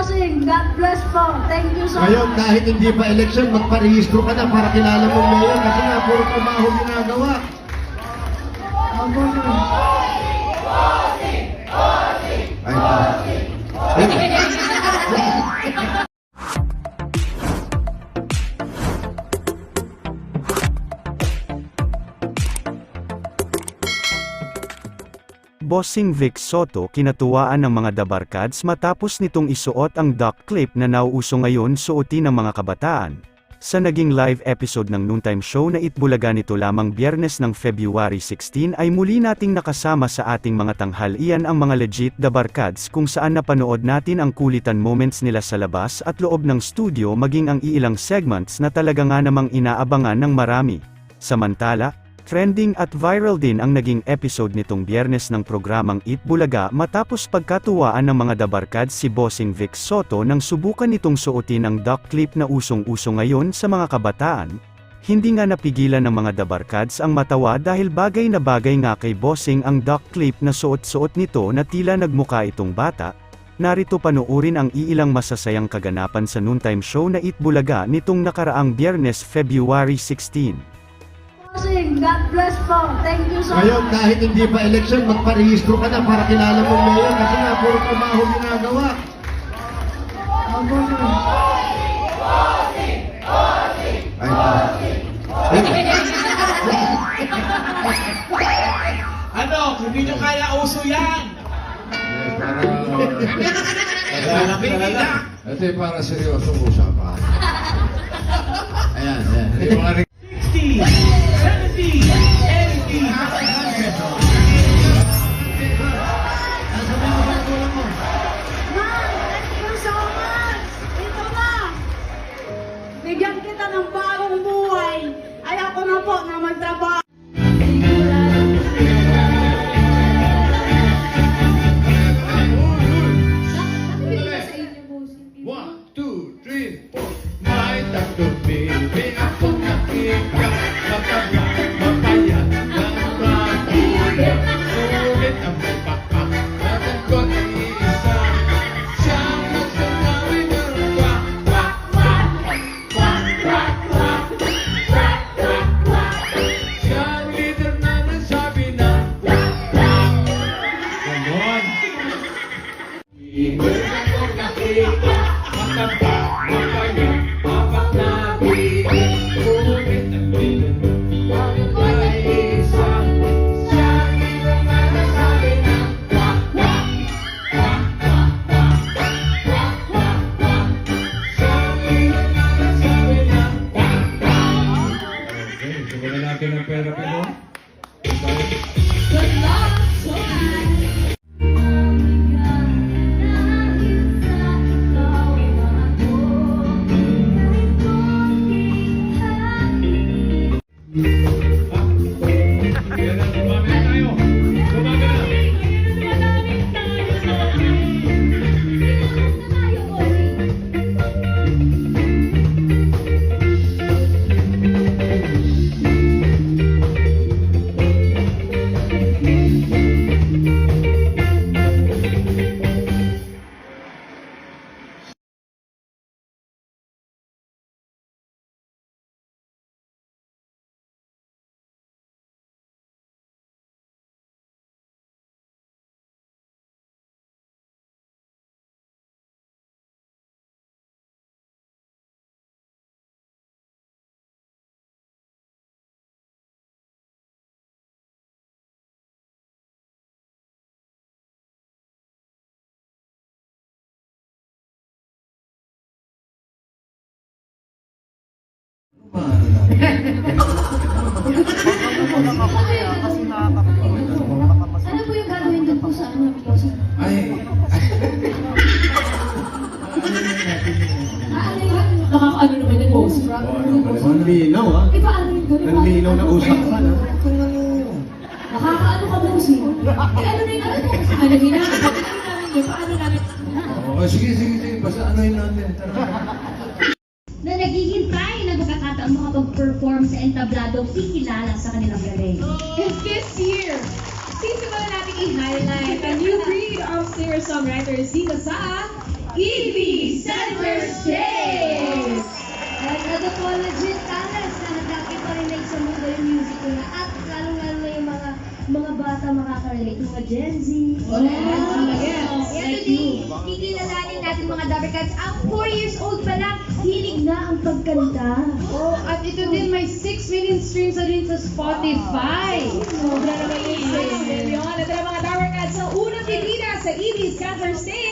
Bossing, God bless po. Thank you so Ngayon, much. kahit hindi pa election, magparehistro ka na para kilala mo mayor kasi nga puro trabaho ginagawa. Ay, Bossing Vic Soto kinatuwaan ng mga dabarkads matapos nitong isuot ang duck clip na nauuso ngayon suotin ng mga kabataan. Sa naging live episode ng noontime show na Itbulaga nito lamang biyernes ng February 16 ay muli nating nakasama sa ating mga tanghalian ang mga legit dabarkads kung saan napanood natin ang kulitan moments nila sa labas at loob ng studio maging ang iilang segments na talaga nga namang inaabangan ng marami. Samantala, Trending at viral din ang naging episode nitong biyernes ng programang Eat Bulaga matapos pagkatuwaan ng mga dabarkad si Bossing Vic Soto nang subukan nitong suotin ang duck clip na usong-uso ngayon sa mga kabataan. Hindi nga napigilan ng mga dabarkads ang matawa dahil bagay na bagay nga kay Bossing ang duck clip na suot-suot nito na tila nagmuka itong bata. Narito panoorin ang iilang masasayang kaganapan sa noontime show na Eat Bulaga nitong nakaraang biyernes February 16. God bless po. Thank you so Ngayon, much. kahit hindi pa election, magparehistro ka na para kilala mo mayor kasi nga puro trabaho ginagawa. Ay, Ano, hindi nyo kaya uso yan. Yung para seryosong usapan. Ayan, ayan. Ano po yung gagawin doon po sa ano, Bossing? Ay, Ano yun? Nakakaano naman yung Bossing. ang linaw ah. Paano yung gawin? Ang linaw na usapan ah. Nakakaano ka, Bossing? Eh, ano na yung ano? Ano yun na? Paano namin? Paano namin? oh, sige, sige, sige. Basta anuhin natin. Tara. na naghihintay na pagkakataon makapag-perform sa entablado kikilala sa kanilang galing. And this year, sisimulan natin i-highlight a new breed of singer-songwriters dito sa EB Stage! At ano po, legit talents na nagkakita rin na isang mundo yung music na at lalong-lalo na yung mga mga bata makakarelate, mga Gen Z. Oh, yes. Yes. Natin mga Dabber Cats. Ang 4 years old pa lang, hilig na ang pagkanta. Oh, at ito din may 6 million streams na din sa Spotify. Sobra naman yung 6 million. Ito na mga Cats sa unang pipila sa EB's Center Stage.